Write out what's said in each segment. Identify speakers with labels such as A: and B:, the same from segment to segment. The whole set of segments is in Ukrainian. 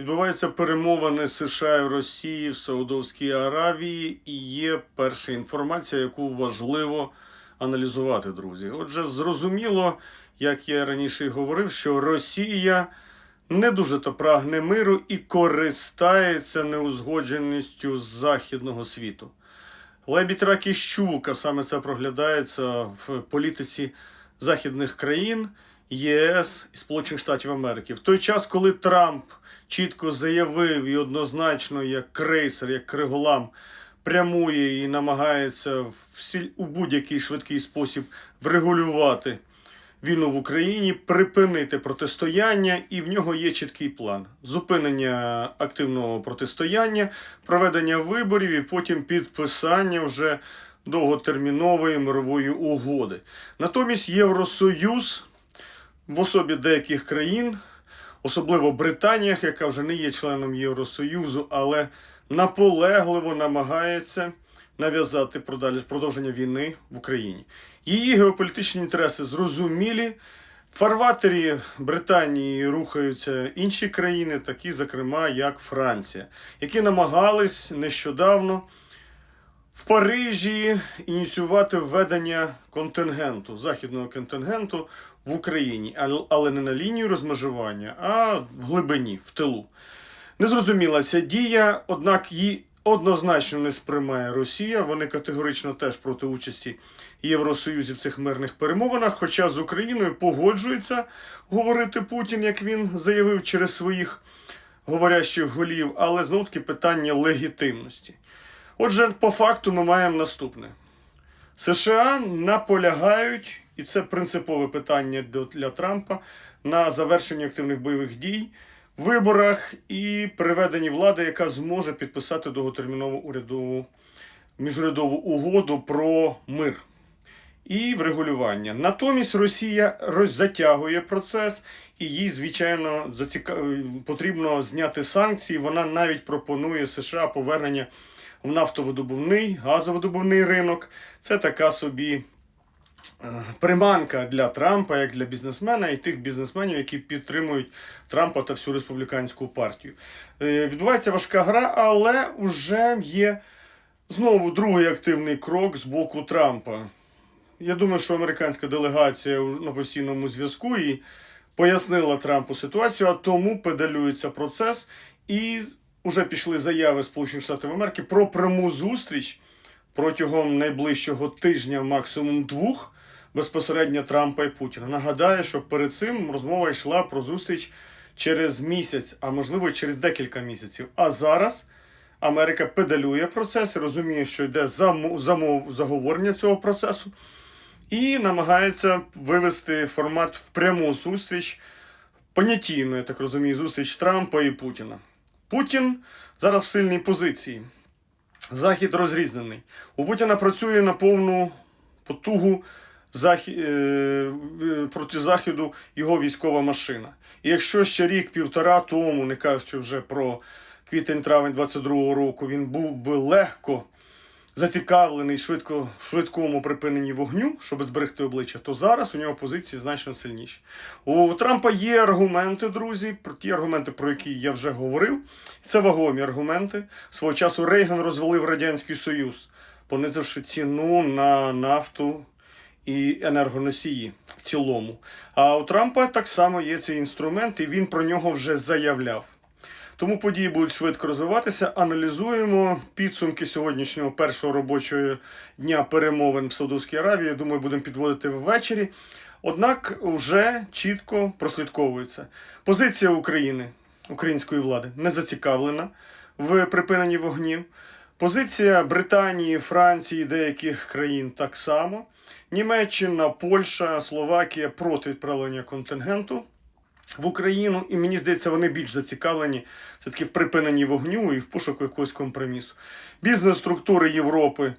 A: Відбуваються перемовини США і Росії в Саудовській Аравії, і є перша інформація, яку важливо аналізувати, друзі. Отже, зрозуміло, як я раніше говорив, що Росія не дуже то прагне миру і користається неузгодженістю західного світу. Лебідь рак і щука саме це проглядається в політиці західних країн, ЄС і Сполучених Штатів Америки. В той час, коли Трамп чітко заявив і однозначно, як крейсер, як криголам, прямує і намагається всі, у будь-який швидкий спосіб врегулювати війну в Україні, припинити протистояння, і в нього є чіткий план: зупинення активного протистояння, проведення виборів і потім підписання вже довготермінової мирової угоди. Натомість Євросоюз в особі деяких країн, особливо Британія, яка вже не є членом Євросоюзу, але наполегливо намагається нав'язати продовження війни в Україні. Її геополітичні інтереси зрозумілі. В фарватері Британії рухаються інші країни, такі, зокрема, як Франція, які намагались нещодавно в Парижі ініціювати введення контингенту, західного контингенту в Україні, але не на лінії розмежування, а в глибині, в тилу. Незрозуміла ця дія, однак її однозначно не сприймає Росія. Вони категорично теж проти участі Євросоюзі в цих мирних перемовинах. Хоча з Україною погоджується говорити Путін, як він заявив через своїх говорящих голів, але знов таки питання легітимності. Отже, по факту ми маємо наступне: США наполягають, і це принципове питання для Трампа, на завершенні активних бойових дій, виборах і приведенні влади, яка зможе підписати довготермінову урядову міжурядову угоду про мир і врегулювання. Натомість Росія затягує процес, і їй, звичайно, заціка... потрібно зняти санкції. Вона навіть пропонує США повернення в нафтовидобувний, газовидобувний ринок. Це така собі е, приманка для Трампа, як для бізнесмена, і тих бізнесменів, які підтримують Трампа та всю республіканську партію. Е, Відбувається важка гра, але вже є знову другий активний крок з боку Трампа. Я думаю, що американська делегація на постійному зв'язку і пояснила Трампу ситуацію, а тому педалюється процес. І вже пішли заяви Сполучених Штатів Америки про пряму зустріч протягом найближчого тижня, максимум двох, безпосередньо Трампа і Путіна. Нагадаю, що перед цим розмова йшла про зустріч через місяць, а можливо через декілька місяців. А зараз Америка педалює процес, розуміє, що йде замов заговорення цього процесу, і намагається вивести формат в пряму зустріч, понятійну, я так розумію, зустріч Трампа і Путіна. Путін зараз в сильній позиції. Захід розрізнений. У Путіна працює на повну потугу захі... е, проти Заходу його військова машина. І якщо ще рік-півтора тому, не кажучи вже про квітень-травень 22-го року, він був би легко зацікавлений швидко, в швидкому припиненні вогню, щоб зберегти обличчя, то зараз у нього позиції значно сильніші. У Трампа є аргументи, друзі, про ті аргументи, про які я вже говорив. Це вагомі аргументи. Свого часу Рейган розвалив Радянський Союз, понизивши ціну на нафту і енергоносії в цілому. А у Трампа так само є цей інструмент, і він про нього вже заявляв. Тому події будуть швидко розвиватися. Аналізуємо підсумки сьогоднішнього першого робочого дня перемовин в Саудовській Аравії. Думаю, будемо підводити ввечері. Однак вже чітко прослідковується. Позиція України, української влади, не зацікавлена в припиненні вогнів. Позиція Британії, Франції, деяких країн так само. Німеччина, Польща, Словакія проти відправлення контингенту в Україну, і мені здається, вони більш зацікавлені все-таки в припиненні вогню і в пошуку якогось компромісу. Бізнес-структури Європи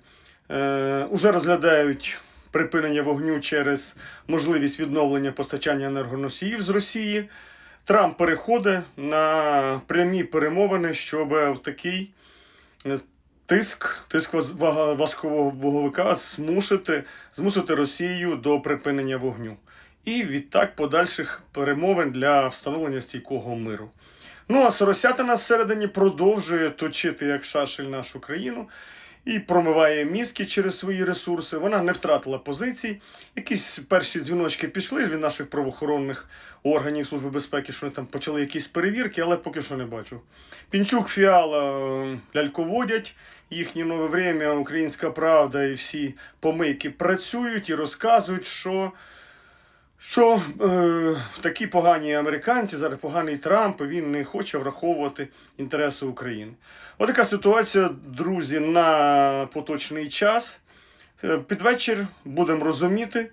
A: е, вже розглядають припинення вогню через можливість відновлення постачання енергоносіїв з Росії. Трамп переходить на прямі перемовини, щоб в такий е, тиск, тиск вага- ваговика змусити, змусити Росію до припинення вогню. І відтак подальших перемовин для встановлення стійкого миру. Ну а Соросятина зсередині продовжує точити як шашель нашу країну і промиває мізки через свої ресурси. Вона не втратила позицій. Якісь перші дзвіночки пішли від наших правоохоронних органів Служби безпеки, що вони там почали якісь перевірки, але поки що не бачу. Пінчук, Фіала е, ляльководять. Їхнє нове время, Українська Правда і всі помийки працюють і розказують, що що е, такі погані американці, зараз поганий Трамп, він не хоче враховувати інтереси України. Отака ситуація, друзі, на поточний час. Е, Під вечір будемо розуміти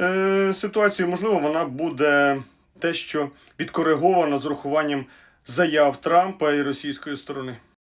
A: е, ситуацію. Можливо, вона буде дещо відкоригована з урахуванням заяв Трампа і російської сторони.